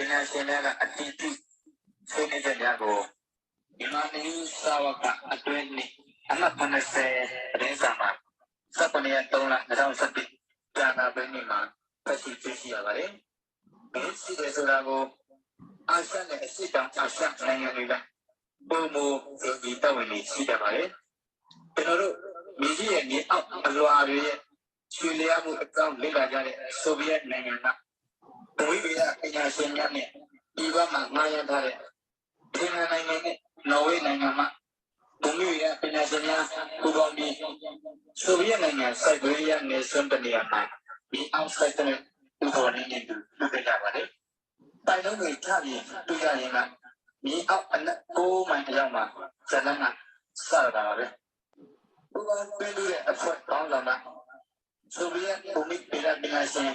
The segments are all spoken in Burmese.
ပညာရှင်များကအတည်ပြုဆွေးနွေးချက်များကိုဒီမှာနည်းစာဝကအတွင်းနဲ့အမှတ်80သတင်းစာမှာစက်ပနေ3လ2017ကြာနာပင်းနေ့မှာဖတ်ရှိသိရှိရပါတယ်။ဒီစီတဲ့ဆိုတာကိုအာရှနဲ့အရှိတောင်အာရှနိုင်ငံတွေကပုံမူဒီတော်ဝင်ရှိကြပါတယ်။ကျွန်တော်တို့မြေကြီးရဲ့မြေအောက်အလွာတွေရဲ့ချွေလျားမှုအကြောင်းလေ့လာကြတဲ့ဆိုဗီယက်နိုင်ငံကဘ ဝိဗေဒပညာရှင်များနဲ့ဒီဘက်မှာငှားရမ်းထားတဲ့ဒီနိုင်ငံနဲ့နော်ဝေနိုင်ငံမှာဘုံမျိုးရပညာရှင်များပူးပေါင်းပြီးဆိုဗီယက်နိုင်ငံစိုက်ဘေးရီးယားနယ်စွန်းတနေရာမှာဒီအောက်ဆိုင်တဲ့ပူးပေါင်းနေတူလုပ်ကြပါတယ်။တိုင်လုံးတွေချပြီးတွေ့ရရင်ကမြေအောက်အနက်6မိုင်အရောက်မှာဇလန်းကစတာပါပဲ။ပူးပေါင်းပြီးတဲ့အဖွဲ့ကောင်းဆောင်ကဆိုဗီယက်ဘူမိဗေဒပညာရှင်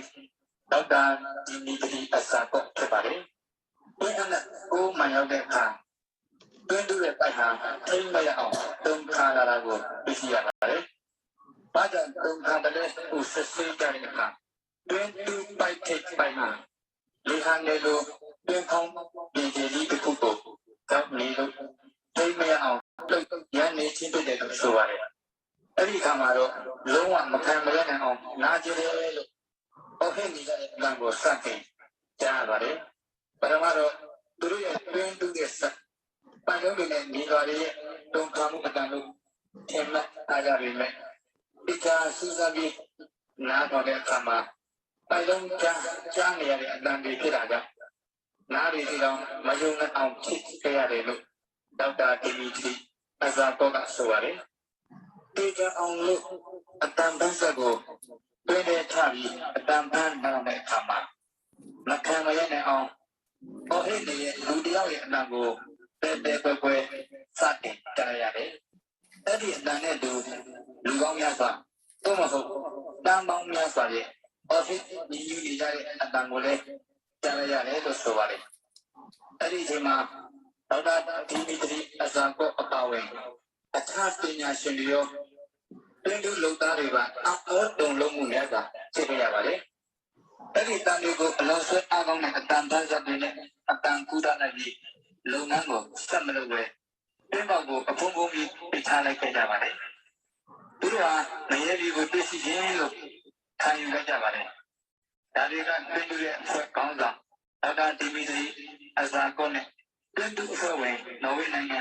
ဒေါက်တာဒီမီထရီအစာတော့ဖြစ်ပါတယ်။ဒီအနက်6မိုင်ရောက်တဲ့အခါတွင်းတူတဲ့ပိုက်ဟာထိမ့်မရအောင်တုံခါလာတာကိုသိရှိရပါတယ်။ဘာကြောင့်တုံခါတယ်လဲဟိုဆက်စေးကြတဲ့အခါတွင်းတူပိုက်ထိတ်ပိုက်မှာလေဟန်လေလိုတွင်းဖောင်းဒီဒီလေးတစ်ခုကိုကြောက်နေလို့ထိမ့်မရအောင်လှုပ်ရန်နေချင်းတွေ့တယ်လို့ဆိုပါတယ်။အဲ့ဒီခါမှာတော့လုံးဝမခံမရနိုင်အောင်နားကြတယ်လို့ ဟောခဲ့နေတဲ့အလံကိုစတင်ကြားရပါတယ်။ပထမတော့သူတို့ရဲ့တွင်းတူတဲ့ဆက်ပန်လုံးတွေနဲ့ညီတော်တွေရဲ့တုံ့ပြန်မှုအတန်လို့ထင်မှတ်အားကြပေမဲ့ဒီကစူးစမ်းပြီးနားတော်တဲ့အခါမှာပန်လုံးကြားကြားနေရတဲ့အတန်တွေဖြစ်တာကြောင့်နားတွေဒီတော့မယုံနဲ့အောင်ဖြစ်ခဲ့ရတယ်လို့ဒေါက်တာဒီမီထရီအဇာတော့ကဆိုပါတယ် ဒီကအောင်လို့အတန်ပန်းဆက်ကိုတွင်းတဲ့ထပြီးအတန်ပန်းနောက်တဲ့အခါမှာမခံမရနိုင်အောင်ဟောဟိတဲ့လူတယောက်ရဲ့အတန်ကိုပဲပဲပဲပဲစတင်ကြားရတယ်။အဲ့ဒီအတန်နဲ့တူလူကောင်းများစွာတော့မဟုတ်တန်ပေါင်းများစွာရဲ့ office ညီညွတ်နေကြတဲ့အတန်ကိုလည်းကြားရတယ်လို့ဆိုပါတယ်။အဲ့ဒီအချိန်မှာဒေါက်တာဒီမီထရီအဇာကိုအပါဝင် အခြားပညာရှင်တွေရောတင်းတူလုံသားတွေပါအောတုံလုံးမှုများစွာဖြစ်ခဲ့ရပါတယ်။အဲ့ဒီတန်တွေကိုအလုံးစုံအားကောင်းတဲ့အတန်တန်းစပ်တွေနဲ့အတန်ကူတာနိုင်ပြီးလုပ်ငန်းကိုဆက်မလုပ်ပဲတင်းပေါက်ကိုအဖုံးဖုံးပြီးပြချလိုက်ခဲ့ကြပါတယ်။သူတို့ဟာငရဲဒီကိုသိရှိခြင်းလို့ခံယူလိုက်ကြပါတယ်။ဒါတွေကတင်းတူရဲ့အဖွဲ့ကောင်းဆောင်ဒေါက်တာဒီမီထရီအဇာကောနဲ့တင်းတူအဖွဲ့ဝင်နော်ဝေနိုင်ငံ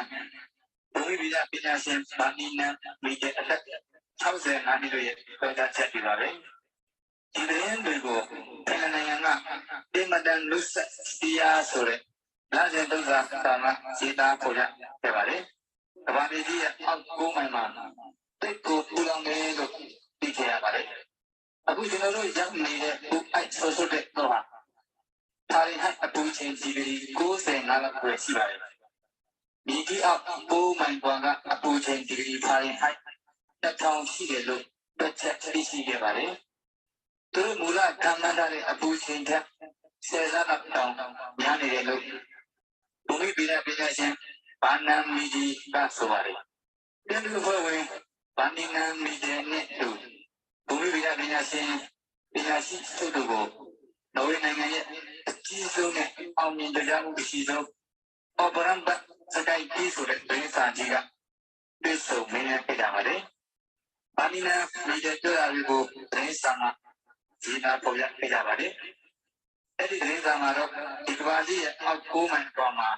ဘုံမိပညာရှင်ဘာနီနန်မီတဲ့အသက်65နှစ်ရဲ့ပြောကြားချက်တွေပါပဲ။ဒီသတင်းတွေကိုပြည်နိုင်ငံကတင်မတန်လူဆက်စီယာဆိုတဲ့လာစဉ်ဒုက္ခသာမစေတာပေါ်ရခဲ့ပါတယ်။ကဘာမြေကြီးရဲ့အောက်ကိုမိုင်မှာတိတ်ကိုပူလောင်နေလို့သိခဲ့ရပါတယ်။အခုကျွန်တော်တို့ရောက်နေတဲ့ဘူအိုက်ဆိုဆိုတဲ့တော့ဟာဖာရင်ဟတ်အပူချိန်ကြီးပြီး95လောက်ပဲရှိပါတယ်။ ဒီဒီအောက်ကိုမိုင်ပေါ်ကအပူချိန်ဒီဂရီဖာရင်ဟတ်တစ်ထောင်ရှိတယ်လို့တစ်ချက်သိရှိခဲ့ပါတယ်။သူတို့မူလကမ်းမှန်းထားတဲ့အပူချိန်ထက်ဆယ်ဆလောက်တောင်များနေတယ်လို့ဘုံမိပိရပညာရှင်ဘာနာမီဒီကဆိုပါတယ်။ဒီလိုဖွဲ့ဝင်ဘာနီနာမီဒီနဲ့တူဘုံမိပိရပညာရှင်ပညာရှိသူတို့ကိုနော်ဝေနိုင်ငံရဲ့အကြီးဆုံးနဲ့အောင်မြင်တရားမှုအရှိဆုံးအော်ဘရန်ဘတ် စကိုင်းကြီးဆိုတဲ့ဒင်းစာကြီးကပြေဆုံးမင်းနဲ့ပြကြပါတယ်။ဘာနီနာမီဒီတရားတွေကိုဒင်းစာမှာဒီနာပေါ်ရပြကြပါတယ်။အဲ့ဒီဒင်းစာမှာတော့ဒီကဘာကြီးရဲ့အောက်ကိုးမိုင်ပေါ်မှာ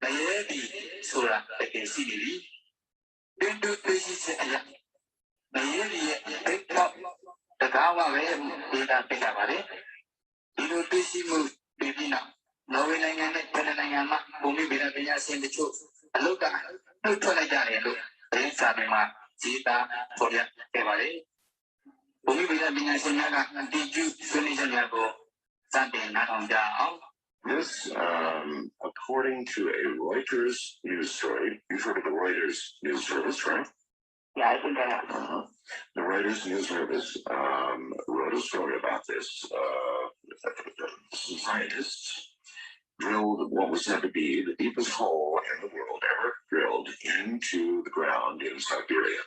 မရဲပြီဆိုတာတကယ်ရှိနေပြီ။တင်းတူသိရှိချက်အရာမရဲပြီရဲ့ဘိတ်တော့တကားဝပဲဒေတာပြကြပါတယ်။ဒီလိုသိရှိမှုပြည်ပြီးနောက် နော်ဝေနိုင်ငံနဲ့ဗန်နိုင်ငံမှာဘုံမိဗေဒပညာရှင်တို့အလုတ်ကနှုတ်ထွက်လိုက်ကြတယ်လို့ဒင်းစာတွေမှာကြီးတာပေါ်ရခဲ့ပါတယ်။ဘုံမိဗေဒပညာရှင်များကအတီးကျူးဆွေးနွေးချက်များကိုစတင်နားထောင်ကြအောင် This, um, according to a Reuters news story, you've heard of the Reuters news service, right? Yeah, I think I have. Uh-huh. The Reuters news service um, wrote a story about this. Uh, some scientists drilled what was said to be the deepest hole in the world ever drilled into the ground in Siberia.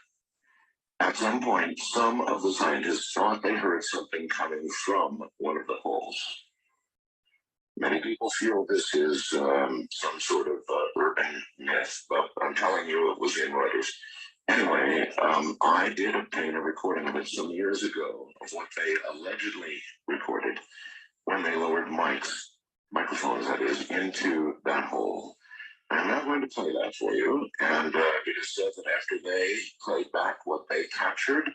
At some point, some of the scientists thought they heard something coming from one of the holes. Many people feel this is um, some sort of uh, urban myth, but I'm telling you it was in Reuters. Anyway, um, I did obtain a recording of it some years ago of what they allegedly recorded when they lowered mics, microphones, that is, into that hole. I'm not going to play that for you. And uh, it is said that after they played back what they captured,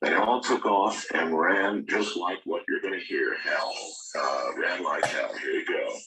they all took off and ran just like what you're going to hear. Hell, uh, ran like hell. Here you go.